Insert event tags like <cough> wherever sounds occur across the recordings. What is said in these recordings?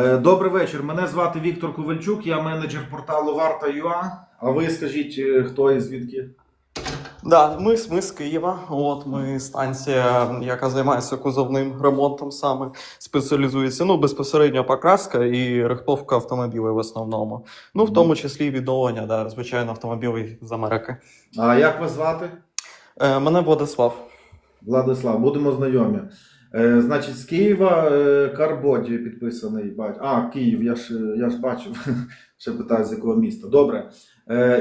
Е, Добрий вечір. Мене звати Віктор Ковальчук, я менеджер порталу Варта.ua. А ви скажіть, е, хто і звідки? Да, ми, ми з Києва. От ми станція, яка займається кузовним ремонтом саме спеціалізується. Ну безпосередньо покраска і рихтовка автомобілів в основному. Ну в тому числі і відновлення, да, звичайно, автомобілів з Америки. А як вас звати? Е, мене Владислав. Владислав, будемо знайомі. Е, значить, з Києва е, Карбоді підписаний. бать. А, Київ, я ж, е, я ж бачив. <laughs> Ще питаю, з якого міста. Добре.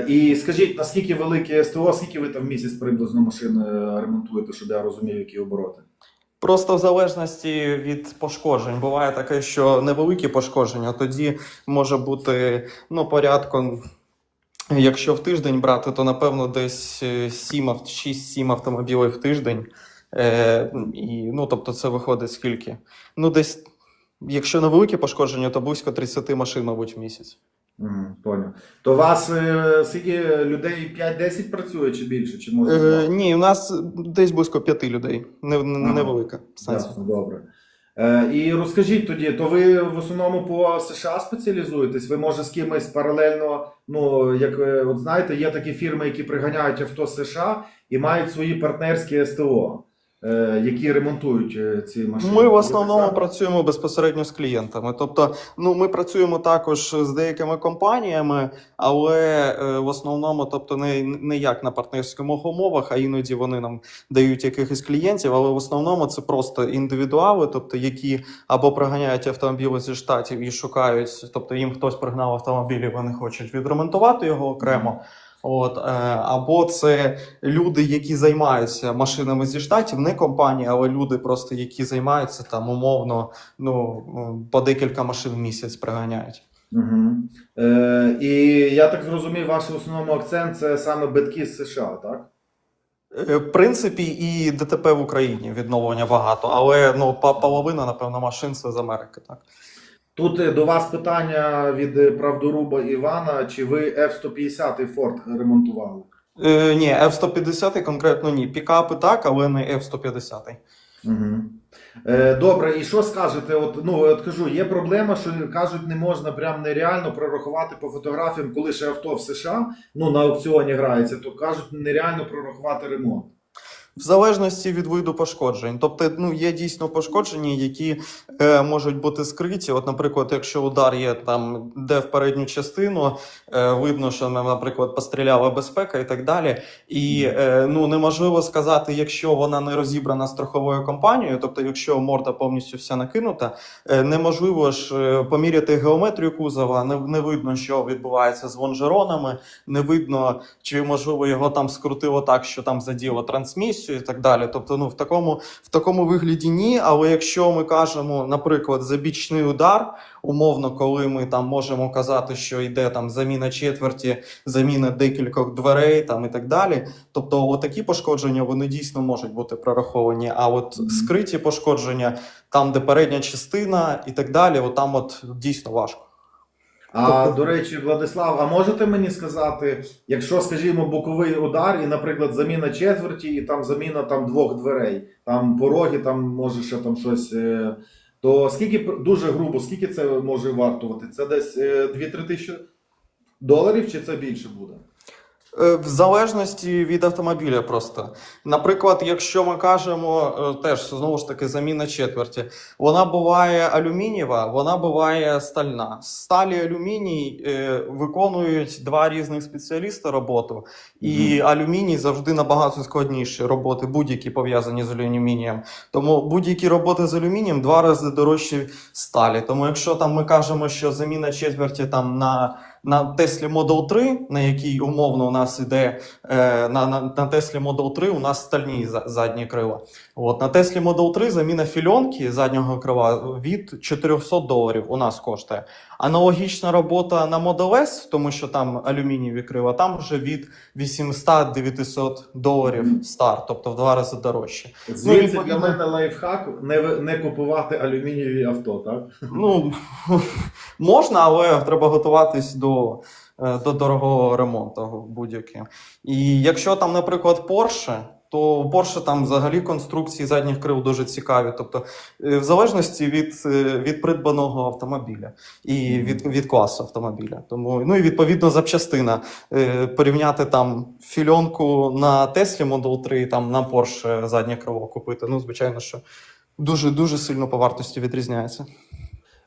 І скажіть, наскільки велике СТО, скільки ви там в місяць приблизно машин ремонтуєте, щоб я розумів, які обороти? Просто в залежності від пошкоджень. Буває таке, що невеликі пошкодження, тоді може бути ну, порядком. Якщо в тиждень брати, то напевно десь 7, 6-7 автомобілів в тиждень. Е, і, ну, тобто це виходить скільки? Ну, десь, якщо невеликі пошкодження, то близько 30 машин, мабуть, в місяць. Угу, понял. То у вас е, скільки людей 5-10 працює чи більше? Чи може? Е, ні, у нас десь близько 5 людей. Не, не, Ага. невелика. Ясно, добре. Е, і розкажіть тоді, то ви в основному по США спеціалізуєтесь? Ви може з кимось паралельно, ну як е, от знаєте, є такі фірми, які приганяють авто з США і мають свої партнерські СТО, які ремонтують е, ці машини. Ми в основному працюємо безпосередньо з клієнтами. Тобто, ну ми працюємо також з деякими компаніями, але е, в основному, тобто, не, не як на партнерських умовах, а іноді вони нам дають якихось клієнтів. Але в основному це просто індивідуали, тобто які або приганяють автомобілі зі штатів і шукають, тобто їм хтось пригнав автомобіль, і вони хочуть відремонтувати його окремо. От, е, або це люди, які займаються машинами зі штатів, не компанії, але люди, просто які займаються там умовно, ну по декілька машин в місяць приганяють. Угу. Е, і я так зрозумів, ваш основному акцент це саме битки з США, так? Е, В принципі, і ДТП в Україні відновлення багато, але ну половина, напевно, машин це з Америки. Так Тут е, до вас питання від е, правдоруба Івана: чи ви F-150 Ford ремонтували? е, ні, F-150 конкретно ні. Пікапи так, але не F-150. Угу. Е, добре, і що скажете? От, ну, от кажу, є проблема, що кажуть, не можна прям нереально прорахувати по фотографіям, коли ще авто в США ну, на аукціоні грається, то кажуть, нереально прорахувати ремонт. В залежності від виду пошкоджень. Тобто, ну є дійсно пошкодження, які е, можуть бути скриті. От, наприклад, якщо удар є там, де в передню частину, е, видно, що наприклад, постріляла безпека і так далі. І е, ну неможливо сказати, якщо вона не розібрана страховою компанією, тобто, якщо морда повністю вся накинута, е, неможливо ж е, поміряти геометрію кузова, не, не видно, що відбувається з лонжеронами, не видно, чи можливо його там скрутило так, що там заділо трансмісію і так далі. Тобто, ну в такому, в такому вигляді ні. Але якщо ми кажемо, наприклад, за бічний удар, умовно, коли ми там можемо казати, що йде там заміна четверті, заміна декількох дверей там і так далі. Тобто, отакі пошкодження вони дійсно можуть бути прораховані. А от скриті пошкодження, там, де передня частина і так далі, от там от дійсно важко. А Тобто- до речі, Владислав, а можете мені сказати, якщо, скажімо, боковий удар, і, наприклад, заміна четверті, і там заміна там двох дверей, там пороги, там може ще там щось. е, То скільки дуже грубо, скільки це може вартувати? Це десь е, 2-3 тисячі доларів, чи це більше буде? Е, В залежності від автомобіля просто. Наприклад, якщо ми кажемо, е, теж знову ж таки заміна четверті, вона буває алюмінієва, вона буває стальна. Сталі алюміній е, виконують два різних спеціаліста роботу, і алюміній завжди набагато складніші роботи, будь-які пов'язані з алюмінієм. Тому будь-які роботи з алюмінієм два рази дорожчі сталі. Тому якщо там ми кажемо, що заміна четверті там на на Теслі Model 3, на якій умовно у нас іде е, на, на, на Теслі Model 3 у нас стальні задні крила. От на Теслі Model 3 заміна фільонки заднього крила від 400 доларів у нас коштує. Аналогічна робота на Model S, тому що там алюмінієві крила, там вже від 800-900 доларів старт, тобто в два рази дорожче. Звідси для відповідно- мене лайфхак не, не купувати алюмінієві авто, так? Ну <laughs> можна, але треба готуватись до, е, до дорогого ремонту будь-яким. І якщо там, наприклад, Porsche, то у Porsche там взагалі конструкції задніх крил дуже цікаві. Тобто, е, в залежності від, е, від придбаного автомобіля і від, від класу автомобіля. Тому, ну і відповідно запчастина. Е, Порівняти там фільонку на Теслі Model 3, там на Porsche заднє крило купити. Ну, звичайно, що дуже дуже сильно по вартості відрізняється.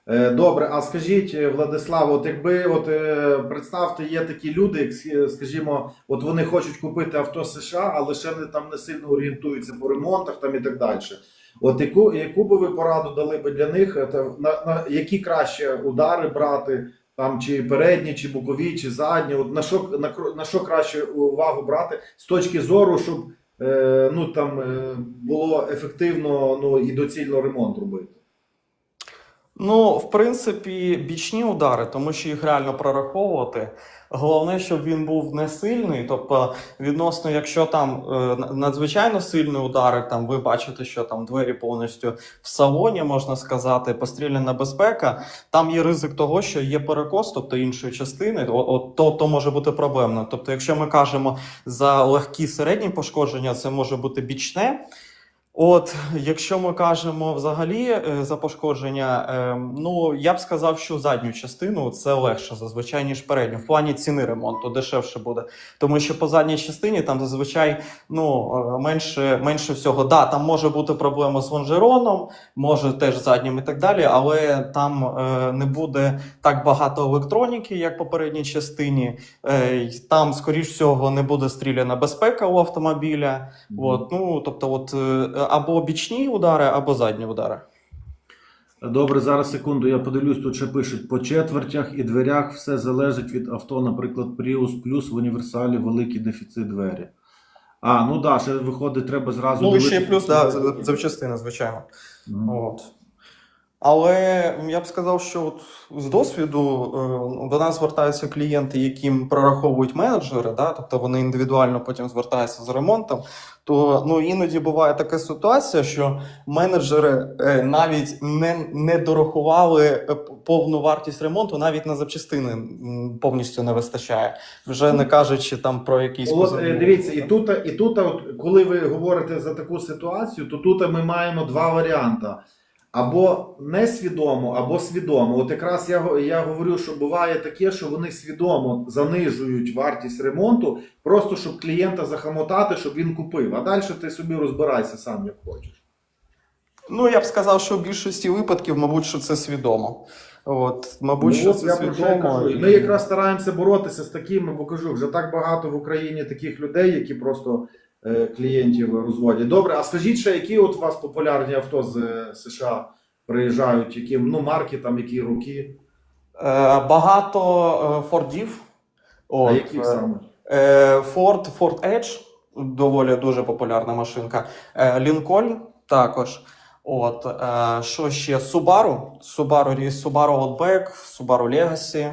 Е, Добре, а скажіть, е, Владислав, от якби от е, представте, є такі люди, скажімо, от вони хочуть купити авто США, але ще не там не сильно орієнтуються по ремонтах там і так далі. От яку, яку би ви пораду дали би для них, е, та на, на які краще удари брати, там чи передні, чи бокові, чи задні? От на що на, на що краще увагу брати з точки зору, щоб е, ну там е, було ефективно ну і доцільно ремонт робити? Ну, в принципі, бічні удари, тому що їх реально прораховувати. Головне, щоб він був не сильний. Тобто, відносно, якщо там е, надзвичайно сильні удари, там ви бачите, що там двері повністю в салоні, можна сказати, постріляна безпека. Там є ризик того, що є перекос, тобто іншої частини, от, то, то може бути проблемно. Тобто, якщо ми кажемо за легкі середні пошкодження, це може бути бічне. От, якщо ми кажемо взагалі е, за пошкодження, е, ну я б сказав, що задню частину це легше зазвичай, ніж передню. В плані ціни ремонту дешевше буде. Тому що по задній частині там зазвичай ну, е, менше, менше всього. Да, там може бути проблема з лонжероном, може теж заднім і так далі, але там е, не буде так багато електроніки, як попередній частині. Там, скоріш всього, не буде стріляна безпека у автомобіля. От, ну, тобто, от, або бічні удари, або задні удари. Добре, зараз секунду. Я подивлюсь, тут ще пишуть по четвертях і дверях все залежить від авто, наприклад, Prius плюс в універсалі великий дефіцит двері. А, ну да, ще виходить, треба зразу. Ну, ще й дивитися. плюс, да, запчастина, звичайно. Mm. От. Але я б сказав, що от з досвіду е, до нас звертаються клієнти, яким прораховують менеджери, да, тобто вони індивідуально потім звертаються з ремонтом. То ну іноді буває така ситуація, що менеджери е, навіть не, не дорахували е, повну вартість ремонту, навіть на запчастини повністю не вистачає. Вже не кажучи там про якісь От, дивіться, і тут, і тут, от, коли ви говорите за таку ситуацію, то тут ми маємо два варіанти. Або несвідомо, або свідомо. От якраз я, я говорю, що буває таке, що вони свідомо занижують вартість ремонту, просто щоб клієнта захамотати, щоб він купив. А далі ти собі розбирайся сам, як хочеш. Ну, я б сказав, що в більшості випадків, мабуть, що це свідомо. От, мабуть, Ну, от це я що свідомо. кажу. І Ми якраз стараємося боротися з такими, бо кажу, вже так багато в Україні таких людей, які просто клієнтів розводять. Добре, а скажіть ще, які от у вас популярні авто з е, США приїжджають, які ну, марки, там, які роки, Е, багато е, фордів. а От, яких е, саме? е, Ford, Ford Edge, доволі дуже популярна машинка. Е, також. От, е, що ще? Subaru, Subaru, Subaru Outback, Subaru Legacy.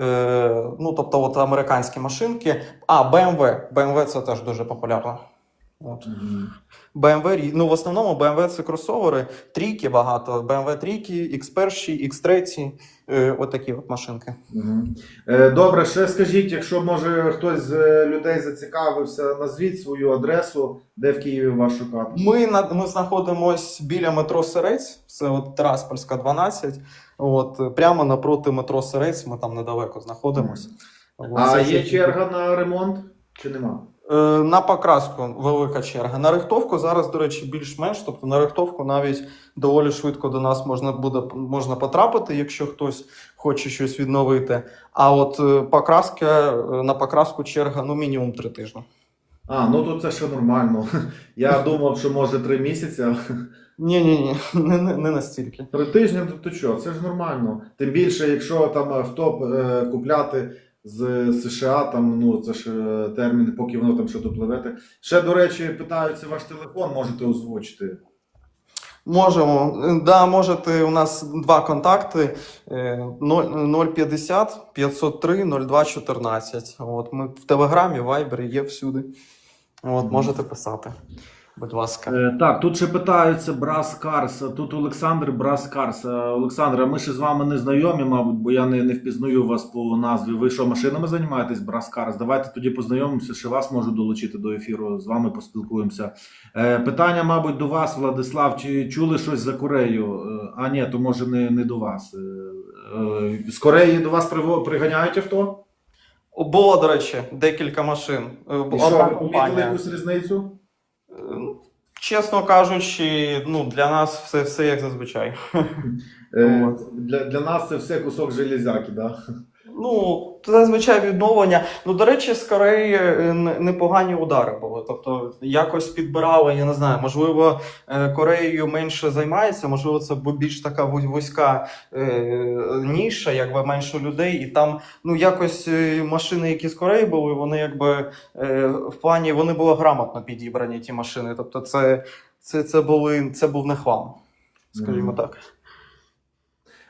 Е, ну, тобто, от американські машинки. А, BMW. BMW це теж дуже популярно. От. Мгм. BMW, ну в основному BMW це кросовери, трійки багато. BMW трійки, X1, X3, е, от от машинки. Е, Добре, ще скажіть, якщо може хтось з е, людей зацікавився, назвіть свою адресу, де в Києві вас шукати. Ми, ми знаходимося біля метро Сирець, це от Тираспольська 12. От, прямо напроти метро Сирець, ми там недалеко знаходимося. А є черга на ремонт чи нема? Е, На покраску велика черга. На рихтовку зараз, до речі, більш-менш. Тобто на рихтовку навіть доволі швидко до нас можна буде можна потрапити, якщо хтось хоче щось відновити. А от е, покраска е, на покраску черга ну мінімум три тижні. А, ну то це ще нормально. <laughs> Я думав, що може три місяці. Ні, ні, ні, не, не, не настільки. Три тижні, то, то що, це ж нормально. Тим більше, якщо там авто е, купляти з США, там ну це ж е, термін, поки воно там ще допливете. Ще, до речі, питаються ваш телефон, можете озвучити. Можемо. Е, Да, можете. У нас два контакти: е, 0 050 503 02 14. От ми в Телеграмі, Вайбері є всюди. От, можете писати. Будь ласка. Е, Так, тут ще питаються Брас Карс. Тут Олександр Брас Карс. Е, Олександр, а ми ще з вами не знайомі, мабуть, бо я не, не впізнаю вас по назві. Ви що, машинами займаєтесь, Брас Карс? Давайте тоді познайомимося, ще вас можу долучити до ефіру, з вами поспілкуємося. Е, Питання, мабуть, до вас, Владислав. Чи чули щось за Корею? Е, А ні, то може не, не до вас. Е, е, З Кореї до вас приганяють авто? Було, до речі, декілька машин. І що, ви помітили якусь різницю? Чесно кажучи, ну, для нас все, все як зазвичай. Е, Для, для нас це все кусок железяки, так? Да? Ну, зазвичай відновлення. Ну, до речі, з Кореї е, непогані удари були. Тобто, якось підбирали, я не знаю, можливо, е, Кореєю менше займається, можливо, це більш така вузька е, ніша, якби менше людей, і там ну якось машини, які з Кореї були, вони якби в плані вони були грамотно підібрані, ті машини. Тобто, це, це, це, були, це був не хлам, скажімо Мгм. так.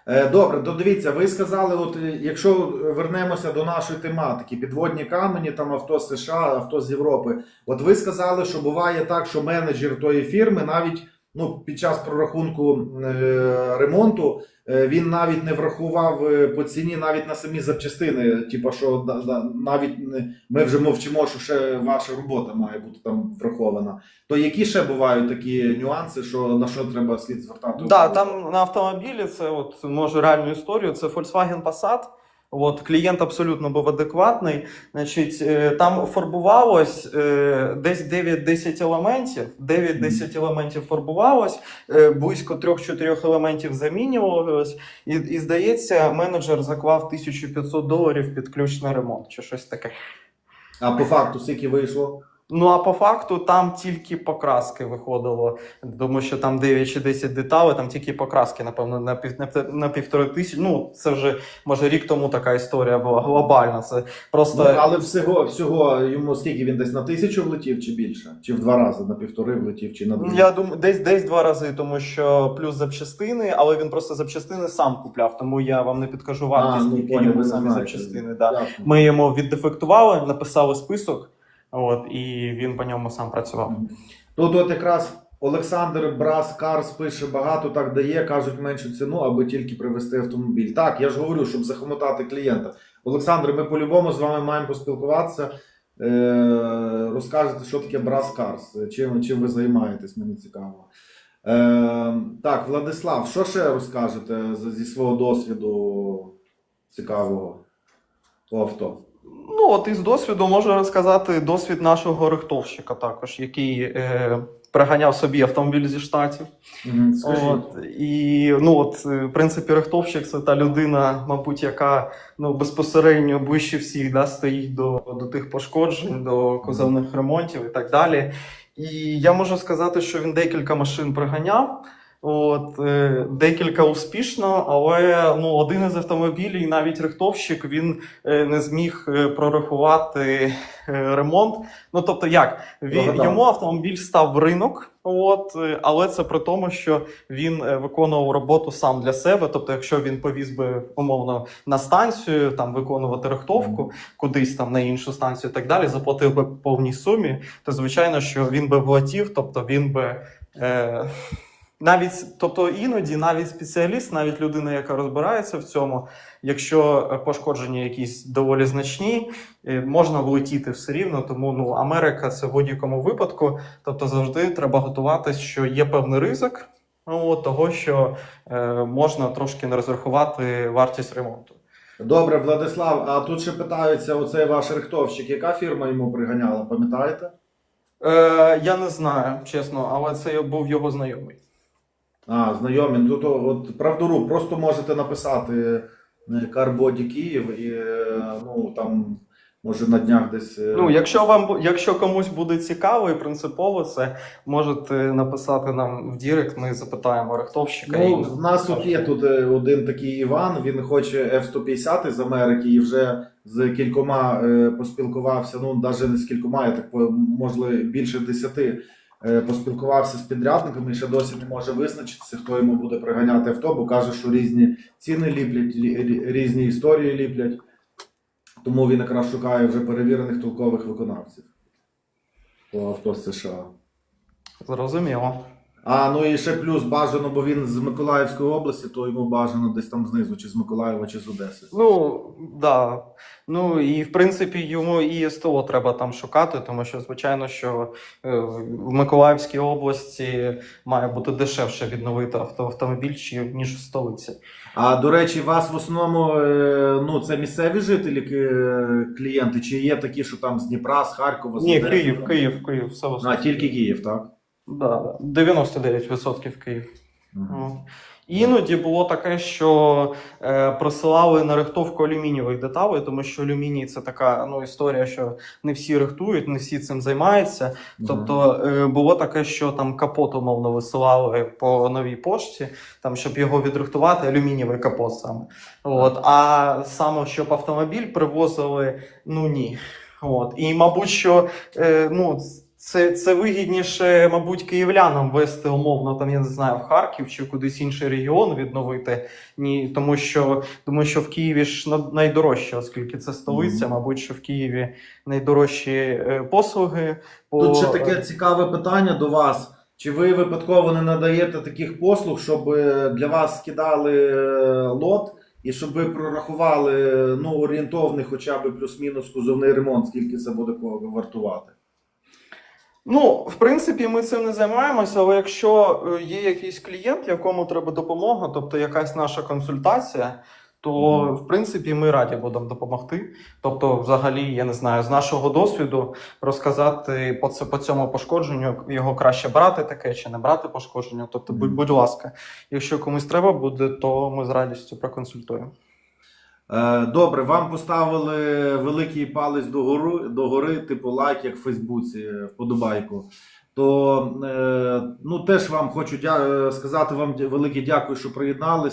Е, Добре, то дивіться, ви сказали, от е, якщо вернемося до нашої тематики, підводні камені, там авто з США, авто з Європи. От ви сказали, що буває так, що менеджер тої фірми навіть ну, під час прорахунку е, ремонту е, він навіть не врахував е, по ціні навіть на самі запчастини. Типа, що да, да, навіть не- ми вже мовчимо, що ще ваша робота має бути там врахована. То які ще бувають такі нюанси, що на що треба слід звертати? Да, там на автомобілі це от можу реальну історію. Це Volkswagen Passat. От клієнт абсолютно був адекватний. Значить, е, там фарбувалось е, десь 9-10 елементів. 9-10 елементів фарбувалось, е, близько 3-4 елементів замінювалось. І, і здається, менеджер заклав 1500 доларів під ключ на ремонт чи щось таке. А по факту скільки вийшло? Ну а по факту там тільки покраски виходило, тому що там 9 чи 10 деталей, там тільки покраски, напевно, на пів на, на півтори тисячі. Ну це вже може рік тому така історія була глобальна. Це просто Ну, але всього, всього йому скільки він десь на тисячу влетів чи більше? Чи в два рази на півтори влетів, чи на дві? я думаю, десь десь два рази, тому що плюс запчастини, але він просто запчастини сам купляв, тому я вам не підкажу вартість, ну, скільки йому самі запчастини. Да. Ми йому віддефектували, написали список, от і він по ньому сам працював. Тут от якраз Олександр Брас Карс пише, багато так дає, кажуть меншу ціну, аби тільки привезти автомобіль. Так, я ж говорю, щоб захомотати клієнта. Олександр, ми по-любому з вами маємо поспілкуватися. Е, розкажете, що таке Брас Карс, чим, чим ви займаєтесь, мені цікаво. Е, так, Владислав, що ще розкажете зі свого досвіду цікавого по авто? Ну, от із досвіду можу розказати досвід нашого рихтовщика також, який е, приганяв собі автомобіль зі штатів. Скажіть. От, і ну, от, е, в принципі, рихтовщик це та людина, мабуть, яка ну, безпосередньо ближче всіх да, стоїть до, до тих пошкоджень, до кузовних ремонтів і так далі. І я можу сказати, що він декілька машин приганяв. От, е, декілька успішно, але ну, один із автомобілів, навіть рихтовщик, він е, не зміг е, прорахувати е, ремонт. Ну тобто, як він, йому автомобіль став в ринок, от, е, але це при тому, що він виконував роботу сам для себе. Тобто, якщо він повіз би умовно на станцію, там виконувати рихтовку, кудись там на іншу станцію і так далі, заплатив би повній сумі, то звичайно, що він би влетів, тобто він би. Е, навіть, тобто іноді навіть спеціаліст, навіть людина, яка розбирається в цьому, якщо е, пошкодження якісь доволі значні, е, можна влетіти все рівно. Тому ну Америка це в будь-якому випадку. Тобто завжди треба готуватись, що є певний ризик ну, того, що е, можна трошки не розрахувати вартість ремонту. Добре, Владислав, а тут ще питаються, оцей ваш рихтовщик, яка фірма йому приганяла, пам'ятаєте? Е, я не знаю, чесно, але це був його знайомий. А, знайомі, ну, то от правдору, просто можете написати е, Карбоді Київ і е, ну там може на днях десь. е, Ну, якщо вам якщо комусь буде цікаво і принципово це, можете написати нам в Дірект, ми запитаємо рихтовщика. Ну, і- в нас тут є тут один такий Іван, він хоче F-150 з Америки і вже з кількома поспілкувався. Ну, навіть не з кількома, я так можливо, більше десяти поспілкувався з підрядниками і ще досі не може визначитися, хто йому буде приганяти авто, бо каже, що різні ціни ліплять, лі- різні історії ліплять. Тому він якраз шукає вже перевірених толкових виконавців по авто з США. Зрозуміло. А ну і ще плюс бажано, бо він з Миколаївської області, то йому бажано десь там знизу, чи з Миколаєва, чи з Одеси. Ну, да. Ну і в принципі йому і СТО треба там шукати, тому що, звичайно, що е, в Миколаївській області має бути дешевше відновити авто, автомобіль, чи- ніж в столиці. А до речі, вас в основному е, ну, це місцеві жителі е, клієнти, чи є такі, що там з Дніпра, з Харкова, з Ні, Одеси? Київ, Київ, Київ, все в А тільки Київ, так? Да, да. 99% Київ. Ну. Іноді було таке, що е, присилали на рихтовку алюмінієвих деталей, тому що алюміній це така ну, історія, що не всі рихтують, не всі цим займаються. Тобто е, було таке, що там капот умовно висилали по новій пошті, там, щоб його відрихтувати, алюмінієвий капот саме. От. А саме, щоб автомобіль привозили, ну ні. От. І, мабуть, що е, ну, це, це вигідніше, мабуть, київлянам вести умовно, там, я не знаю, в Харків чи кудись інший регіон відновити. Ні, тому що, тому що в Києві ж на- найдорожче, оскільки це столиця, Мгм. мабуть, що в Києві найдорожчі е, послуги. По... Тут ще таке цікаве питання до вас. Чи ви випадково не надаєте таких послуг, щоб е, для вас скидали е, лот і щоб ви прорахували ну, орієнтовний хоча б плюс-мінус кузовний ремонт, скільки це буде вартувати? Ну, в принципі, ми цим не займаємося, але якщо е, є якийсь клієнт, якому треба допомога, тобто якась наша консультація, то в принципі ми раді будемо допомогти. Тобто, взагалі, я не знаю, з нашого досвіду розказати по, це, по цьому пошкодженню, його краще брати таке чи не брати пошкодження. Тобто, будь, будь ласка, якщо комусь треба буде, то ми з радістю проконсультуємо. Е, Добре, вам поставили великий палець до гори, типу лайк, як в Фейсбуці, е, вподобайку. То е, ну, теж вам хочу сказати вам велике дякую, що приєднались.